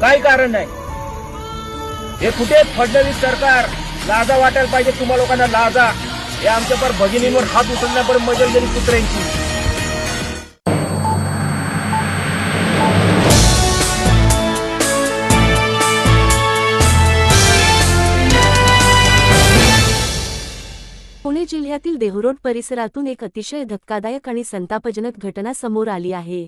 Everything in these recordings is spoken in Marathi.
काय कारण नाही. हे कुठे फडणवीस सरकार लाजा वाटायला पाहिजे तुम्हा लोकांना लाजा? हे आमच्या पर भगिनींवर हात उचलण्यापर्यंत मजल गेली कुत्र्यांची. पुणे जिल्ह्यातील देहरोड परिसरातून एक अतिशय धक्कादायक आणि संतापजनक घटना समोर आली आहे.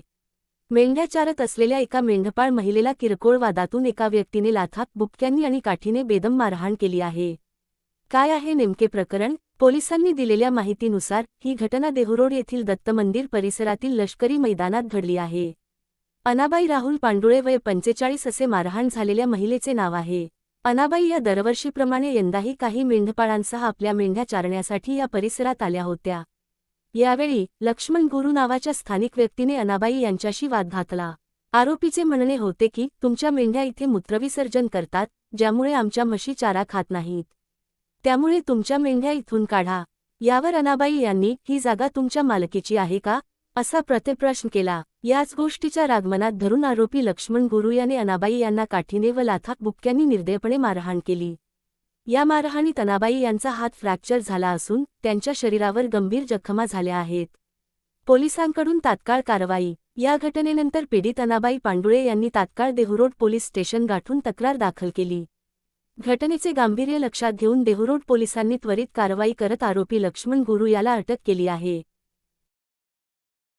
मेंढ्या चारत असलेल्या एका मेंढपाळ महिलेला किरकोळ वादातून एका व्यक्तीने लाथाप बुक्क्यांनी आणि काठीने बेदम मारहाण केली आहे. काय आहे नेमके प्रकरण? पोलिसांनी दिलेल्या माहितीनुसार ही घटना देहुरोड येथील दत्त मंदिर परिसरातील लष्करी मैदानात घडली आहे. अनाबाई राहुल पांडुळे वय पंचेचाळीस असे मारहाण झालेल्या महिलेचे नाव आहे. अनाबाई या दरवर्षीप्रमाणे यंदाही काही मेंढपाळांसह आपल्या मेंढ्या चारण्यासाठी या परिसरात आल्या होत्या. यावेळी लक्ष्मण गुरु नावाच्या स्थानिक व्यक्तीने अनाबाई यांच्याशी वाद घातला. आरोपीचे म्हणणे होते की तुमच्या मेंढ्या इथे मूत्रविसर्जन करतात ज्यामुळे आमच्या म्हशी चारा खात नाहीत. त्यामुळे तुमच्या मेंढ्या इथून काढा. यावर अनाबाई यांनी ही जागा तुमच्या मालकीची आहे का? असा प्रतिप्रश्न केला. याच गोष्टीच्या रागमनात धरून आरोपी लक्ष्मण गुरु याने अनाबाई यांना काठीने व लाथाक बुक्क्यांनी निर्दयपणे मारहाण केली. या मारहाणीत अनाबाई यांचा हात फ्रॅक्चर झाला असून त्यांच्या शरीरावर गंभीर जखमा झाल्या आहेत. पोलिसांकडून तात्काळ कारवाई. या घटनेनंतर पीडित अनाबाई पांडुळे यांनी तात्काळ देहुरोड पोलीस स्टेशन गाठून तक्रार दाखल केली. घटनेचे गांभीर्य लक्षात घेऊन देहुरोड पोलिसांनी त्वरित कारवाई करत आरोपी लक्ष्मण गुरु याला अटक केली आहे.